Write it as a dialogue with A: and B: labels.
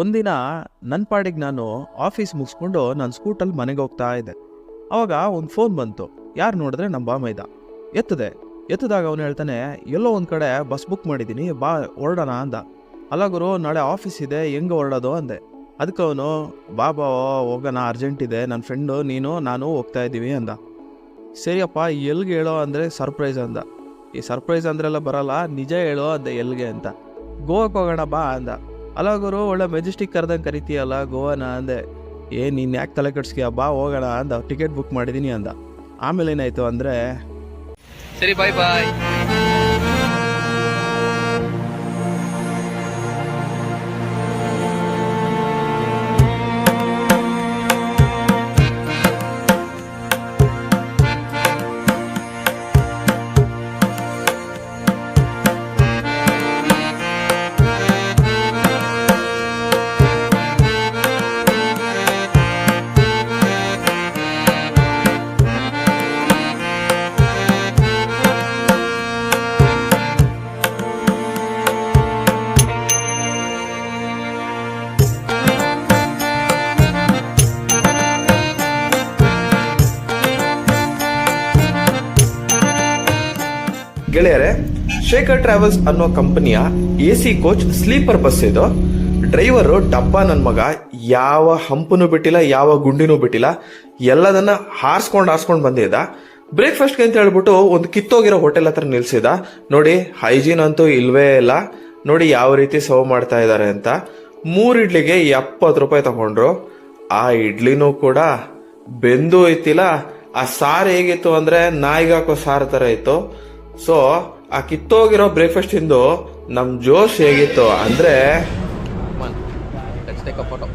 A: ಒಂದಿನ ನನ್ನ ಪಾಡಿಗೆ ನಾನು ಆಫೀಸ್ ಮುಗಿಸ್ಕೊಂಡು ನಾನು ಸ್ಕೂಟಲ್ಲಿ ಮನೆಗೆ ಹೋಗ್ತಾ ಇದ್ದೆ. ಆವಾಗ ಒಂದು ಫೋನ್ ಬಂತು. ಯಾರು ನೋಡಿದ್ರೆ ನಮ್ಮ ಬಾಮೈದ ಎತ್ತದೆ. ಎತ್ತದಾಗ ಅವನು ಹೇಳ್ತಾನೆ, ಎಲ್ಲೋ ಒಂದು ಕಡೆ ಬಸ್ ಬುಕ್ ಮಾಡಿದ್ದೀನಿ ಬಾ ಹೊರಡೋಣ ಅಂದ. ಅಲ್ಲ ಗುರು, ನಾಳೆ ಆಫೀಸ್ ಇದೆ, ಹೆಂಗೆ ಹೊರಡೋದು? ಅಂದೆ. ಅದಕ್ಕೆ ಅವನು, ಬಾ ಬಾ, ಹೋಗೋಣ ಅರ್ಜೆಂಟ್ ಇದೆ. ನನ್ನ ಫ್ರೆಂಡು ನೀನು, ನಾನು ಹೋಗ್ತಾ ಇದ್ದೀವಿ ಅಂದ. ಸರಿಯಪ್ಪ, ಎಲ್ಗೆ ಹೇಳೋ ಅಂದರೆ ಸರ್ಪ್ರೈಸ್ ಅಂದ. ಈ ಸರ್ಪ್ರೈಸ್ ಅಂದ್ರೆಲ್ಲ ಬರಲ್ಲ, ನಿಜ ಹೇಳೋ ಅಂದೆ ಎಲ್ಗೆ ಅಂತ. ಗೋವಾಕ್ಕೆ ಹೋಗೋಣ ಬಾ ಅಂದ. ಅಲ್ಲ ಗುರು ಒಳ್ಳೆ ಮೆಜೆಸ್ಟಿಕ್ ಕರೆದಂಗೆ ಕರಿತೀಯಲ್ಲ ಗೋವಾನ ಅಂದೆ. ಏ, ನೀನು ಯಾಕೆ ತಲೆ ಕೆಡ್ಸ್ತೀಯ ಬಾ, ಹೋಗೋಣ ಅಂದ. ಟಿಕೆಟ್ ಬುಕ್ ಮಾಡಿದ್ದೀನಿ ಅಂದ. ಆಮೇಲೆ ಏನಾಯಿತು ಅಂದರೆ
B: ಸರಿ ಬಾಯ್ ಬಾಯ್
C: ಗೆಳೆಯರೆ, ಶೇಖರ್ ಟ್ರಾವೆಲ್ಸ್ ಅನ್ನೋ ಕಂಪನಿಯ A C coach, sleeper bus ಇದು. ಡ್ರೈವರು, ಡಬ್ಬ ನನ್ನ ಮಗ, ಯಾವ ಹಂಪನೂ ಬಿಟ್ಟಿಲ್ಲ, ಯಾವ ಗುಂಡಿನೂ ಬಿಟ್ಟಿಲ್ಲ, ಎಲ್ಲದನ್ನ ಹಾರಿಸ್ಕೊಂಡು ಹಾರಿಸ್ಕೊಂಡು ಬಂದಿದ್ದ. ಬ್ರೇಕ್ಫಾಸ್ಟ್ಗೆ ಅಂತ ಹೇಳ್ಬಿಟ್ಟು ಒಂದು ಕಿತ್ತೋಗಿರೋ ಹೋಟೆಲ್ ಹತ್ರ ನಿಲ್ಸಿದ. ನೋಡಿ, ಹೈಜೀನ್ ಅಂತೂ ಇಲ್ವೇ ಇಲ್ಲ. ನೋಡಿ, ಯಾವ ರೀತಿ ಸರ್ವ್ ಮಾಡ್ತಾ ಇದ್ದಾರೆ ಅಂತ. ಮೂರು ಇಡ್ಲಿಗೆ ಎಪ್ಪತ್ತು ರೂಪಾಯಿ ತಗೊಂಡ್ರು. ಆ ಇಡ್ಲಿನೂ ಕೂಡ ಬೆಂದು ಐತಿಲ್ಲ ಆ ಸಾರು ಹೇಗಿತ್ತು ಅಂದ್ರೆ ನಾಯಿಗಾಕೋ ಸಾರು ತರ ಇತ್ತು. ಸೊ ಆ ಕಿತ್ತೋಗಿರೋ ಬ್ರೇಕ್ಫಾಸ್ಟ್ ಇಂದು ನಮ್ ಜೋಶ್ ಹೇಗಿತ್ತು ಅಂದ್ರೆ
B: ಫೋಟೋ